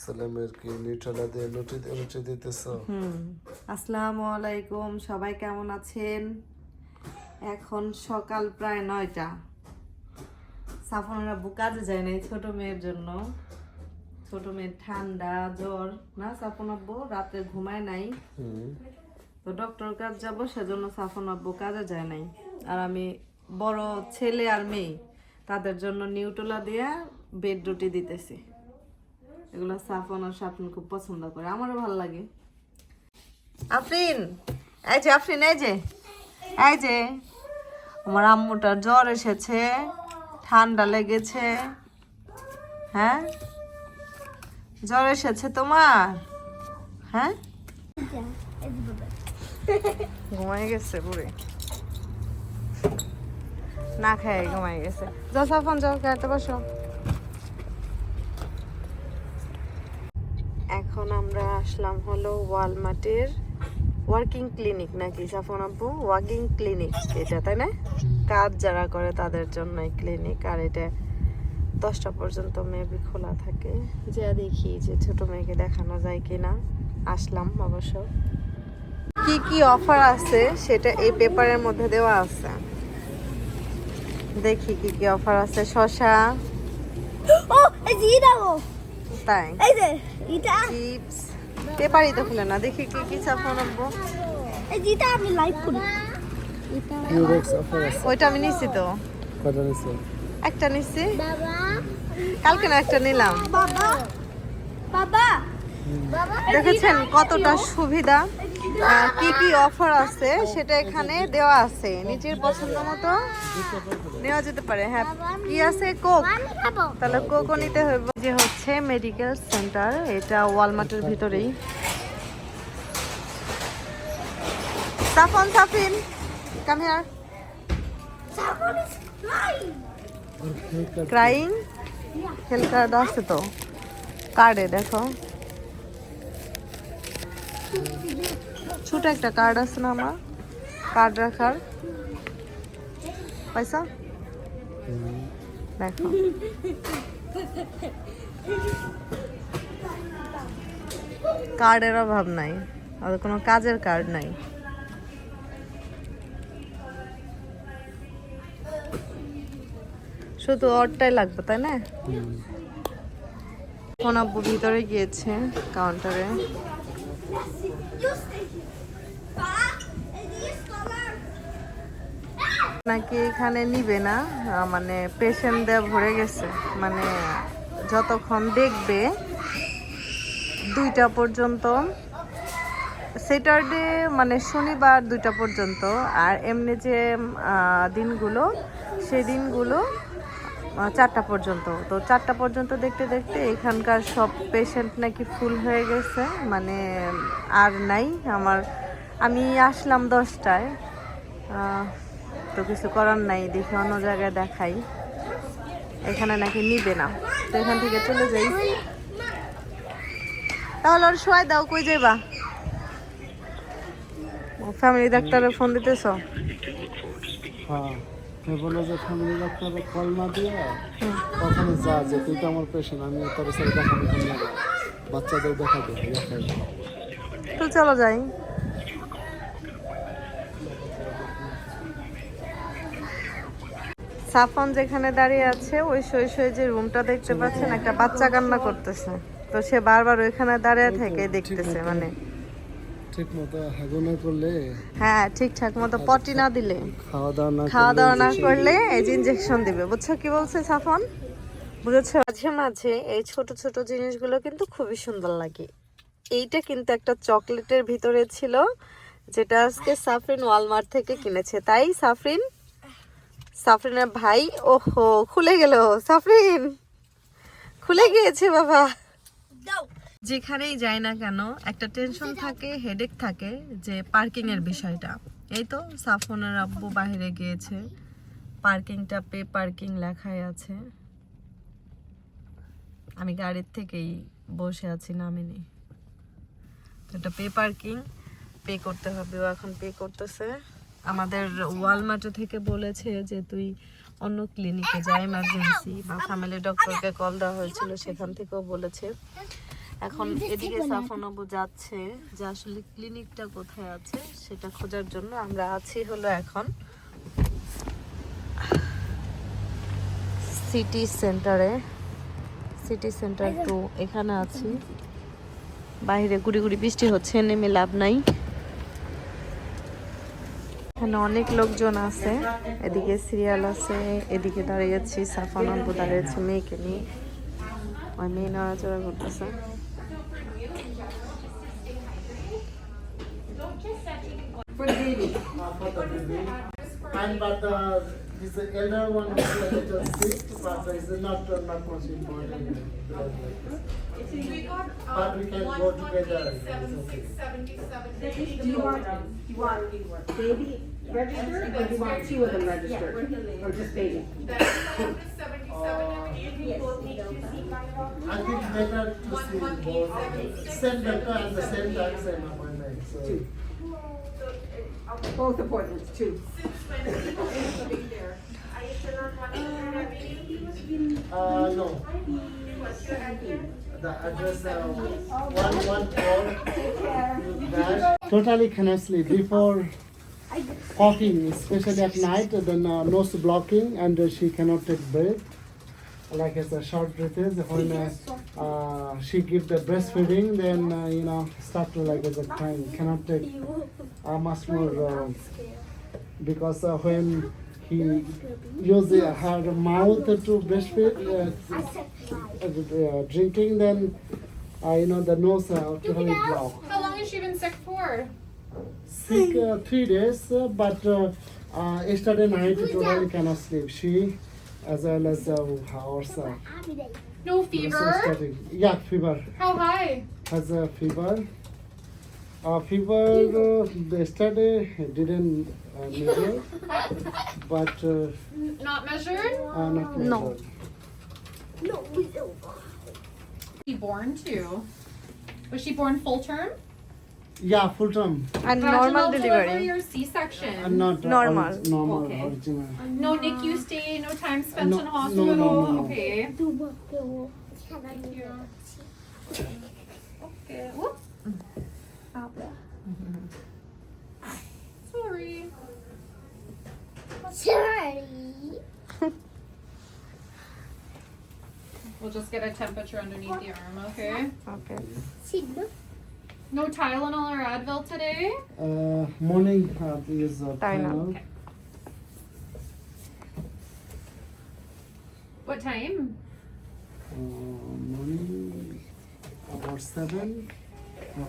ছেলেমেয়ের কি নিউট্রালা দিয়ে নুটি নুটি দিতেছ। হুম আসসালামু আলাইকুম সবাই কেমন আছেন? এখন সকাল প্রায় নয়টা। সাফনের আব্বু কাজে যায় নাই ছোট মেয়ের জন্য। ছোট মেয়ের ঠান্ডা জ্বর। না সাফন আব্বু রাতে ঘুমায় নাই। তো ডক্টর কাজ যাব সেজন্য সাফন আব্বু কাজে যায় নাই। আর আমি বড় ছেলে আর মেয়ে তাদের জন্য নিউটোলা দিয়ে বেড রুটি দিতেছি। এগুলো সাফন আর সাফন খুব পছন্দ করে, আমারও ভালো লাগে। আফরিন, এই যে আফরিন, এই যে এই যে, আমার আম্মুটার জ্বর এসেছে, ঠান্ডা লেগেছে হ্যাঁ? জ্বর এসেছে তোমার? হ্যাঁ? ঘুমাই গেছে পুরে না খাই ঘুমাই গেছে। যাও সাফন যাও খাইতে বসো। এখন আমরা আসলাম হলো ওয়ালমার্টের ওয়ার্কিং ক্লিনিক নাকি সাফন আব্বু? ওয়ার্কিং ক্লিনিক এটা তাই না? কাজ যারা করে তাদের জন্য এই ক্লিনিক আর এটা দশটা পর্যন্ত মেবি খোলা থাকে। যা দেখি যে ছোট মেয়েকে দেখানো যায় কিনা আসলাম অবশ্য। কি কি অফার আছে সেটা এই পেপারের মধ্যে দেওয়া আছে। দেখি কি কি অফার আছে শশা। ও এই যে দাও তাই? এই যে এটা চিপস পেপারই তো খুলে না দেখি কি কি চাপ আব্বু এই যে আমি লাইক করি। এটা ইউরেক্স অফার আছে। ওইটা আমি নিচ্ছি তো। নিছো? একটা বাবা। কালকে না একটা নিলাম। বাবা। বাবা। বাবা দেখেছেন কতটা সুবিধা? কি কি অফার আছে সেটা এখানে দেওয়া আছে। নিজের পছন্দ মতো নেওয়া যেতে পারে। হ্যাঁ কি আছে? কোক তাহলে কোকও নিতে হবে যে হচ্ছে মেডিকেল সেন্টার এটা ওয়ালমার্টের ভিতরেই। Safan, Safin come here crying health card আছে তো। কার্ডে দেখো। ছোট একটা কার্ড আছে না আমার? কার্ড রাখার। পয়সা? দেখো। কার্ডের অভাব নাই। আর কোনো কাজের কার্ড নাই। শুধু অরটাই লাগবে, তাই না? ফোন আব্বু ভিতরে গিয়েছে কাউন্টারে নাকি এখানে নিবে না? মানে পেশেন্ট পেশেন্টদের ভরে গেছে। মানে যতক্ষণ দেখবে, দুইটা পর্যন্ত স্যাটারডে মানে শনিবার দুইটা পর্যন্ত। আর এমনি যে দিনগুলো, সেই দিনগুলো চারটা পর্যন্ত। তো চারটা পর্যন্ত দেখতে দেখতে এখানকার সব পেশেন্ট নাকি ফুল হয়ে গেছে। মানে আর নাই আমার। আমি আসলাম দশটায়। তো কিছু করার নাই দেখে অন্য জায়গায় দেখাই। এখানে নাকি নিবে না। তো এখান থেকে চলে যাই। তাহলে ওর শোয়াই দাও কই যাইবা? ফ্যামিলি ডাক্তারে ফোন দিতেছ? হ্যাঁ বলল যে ফ্যামিলি ডাক্তারে কল না দিয়ে যা যে তুই তো আমার পেশেন্ট আমি তোর সাথে বাচ্চাদের দেখাই। তো চলো যাই। সাফন যেখানে দাঁড়িয়ে আছে ওই সই যে রুমটা দেখতে পাচ্ছেন একটা বাচ্চা কান্না করতেছে। তো সে বারবার ওইখানে দাঁড়িয়ে থেকে দেখতেছে মানে। ঠিক মতো হাগু করলে হ্যাঁ ঠিকঠাক মতো পটি না দিলে। খাওয়া দাওয়া না খাওয়া দাওয়া না করলে এই যে ইঞ্জেকশন দিবে। বুঝছ কি বলছে সাফন বুঝেছ? মাঝে মাঝে এই ছোট ছোট জিনিসগুলো কিন্তু খুবই সুন্দর লাগে। এইটা কিন্তু একটা চকলেটের ভিতরে ছিল যেটা আজকে সাফরিন ওয়ালমার্ট থেকে কিনেছে। তাই সাফরিন সাফরিনের ভাই, ওহো, খুলে গেল। সাফরিন, খুলে গিয়েছে বাবা। যেখানেই যাই না কেন, একটা টেনশন থাকে হেডেক থাকে যে পার্কিং এর বিষয়টা। এই তো সাফনের আব্বু বাইরে গিয়েছে। পার্কিংটা পে পার্কিং লেখাই আছে। আমি গাড়ির থেকেই বসে আছি, নামিনি। এটা পে পার্কিং পে করতে হবে, ও এখন পে করতেছে। আমাদের ওয়ালমার্ট থেকে বলেছে যে তুই অন্য ক্লিনিকে যা এমার্জেন্সি বা ফ্যামিলি ডক্টরকে কল দেওয়া হয়েছিল সেখান থেকেও বলেছে। এখন এদিকে সাফনবু যাচ্ছে যে আসলে ক্লিনিকটা কোথায় আছে সেটা খোঁজার জন্য আমরা আছি হলো এখন সিটি সেন্টারে। সিটি সেন্টার টু এখানে আছি। বাইরে গুড়ি গুড়ি বৃষ্টি হচ্ছে নেমে লাভ নাই। এখানে অনেক লোকজন আছে এদিকে সিরিয়াল আছে এদিকে দাঁড়িয়েছি সাফানব্বু দাঁড়িয়েছি মেয়েকে নিয়ে ওই মেয়ে নড়াচড়া করতেছে Uh, the. And but uh, this elder one is a little sick, but it's not uh, not much important. But we can go together. Do you want, you want baby registered, or do you want two of them registered? Or just baby? I think better to see both. Same doctor at the same time, same appointment. So. Two. Both appointments, two. Uh, no. Uh. Totally cannot sleep before coughing, especially at night, then uh, nose blocking and uh, she cannot take breath. Like it's a short breaths when uh, uh, she give the breastfeeding, then uh, you know start to like as a crying, cannot take uh, much more uh, because uh, when he use uh, her mouth to breastfeed, uh, uh, drinking, then uh, you know the nose uh, totally blocked. How long has she been sick for? Sick uh, three days, uh, but uh, uh, yesterday night totally cannot sleep. She as well as uh, ourselves. No fever? Yeah, fever. How high? Has a fever. Uh, fever uh, yesterday didn't uh, measure, but uh, Not measured? uh, not measured. No. No, we. She born too. Was she born full term? Yeah, full term. And normal Vaginal delivery. or C-section? and not uh, Normal. orig- normal Okay. original. No NICU stay, no time spent No, in no, hospital. no, no. Okay. Thank you. Okay. Whoops out there. Sorry. Sorry. We'll just get a temperature underneath the arm, okay? Okay. No Tylenol or Advil today? Uh, morning uh, is a uh, Tylenol. Okay. What time? Uh, morning about seven. Oh.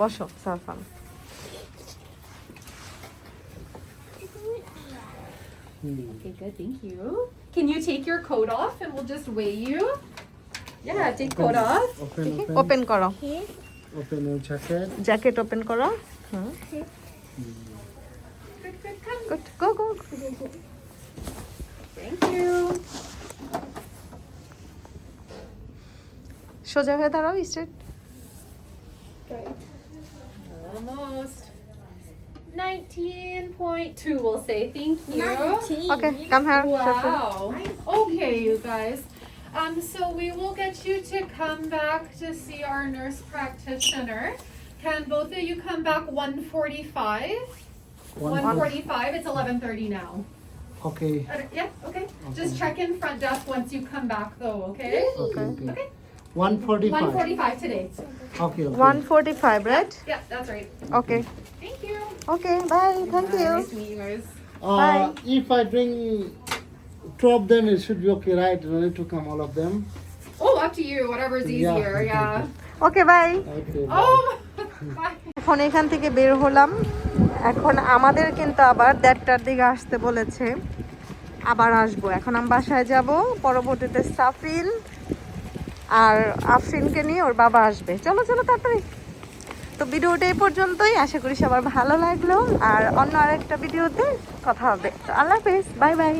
বসো Safan Hmm. Okay, good. Thank you. Can you take your coat off and we'll just weigh you? Yeah, take coat off. Open, open, open করো open your jacket. Jacket open করো hmm Good, good. Come. Good go go Thank you. সোজা হয়ে দাঁড়াও straight 19.2, we'll say. Thank you. 19. Okay, come here. Wow. Okay, you guys. Um, so we will get you to come back to see our nurse practitioner. Can both of you come back one forty-five? One forty-five. it's 11:30 now. Okay. Uh, yeah, okay. Just check in front desk once you come back though, okay? Okay. Okay. Okay. One forty-five. 145 today. Okay. Okay. One forty five Yeah, that's right. Okay Thank you. Okay bye thank you Nice to you guys. Uh, bye. if I bring two of them, it should be okay, right? You need to come all of them. Oh, up to you. Whatever's Yeah. easier. Yeah. Okay bye Okay. Bye. Oh. Bye. এখন এখান থেকে বের হলাম এখন আমাদের কিন্তু আবার দেড়টার দিকে আসতে বলেছে আবার আসব এখন আমি বাসায় যাব পরবর্তীতে সাফিন আর আফরিনকে নিয়ে ওর বাবা আসবে। চলো চলো তাড়াতাড়ি। তো ভিডিওটা এই পর্যন্তই। আশা করি সবার ভালো লাগল। আর অন্য আরেকটা ভিডিওতে কথা হবে। আল্লাহ হাফেজ। Bye bye.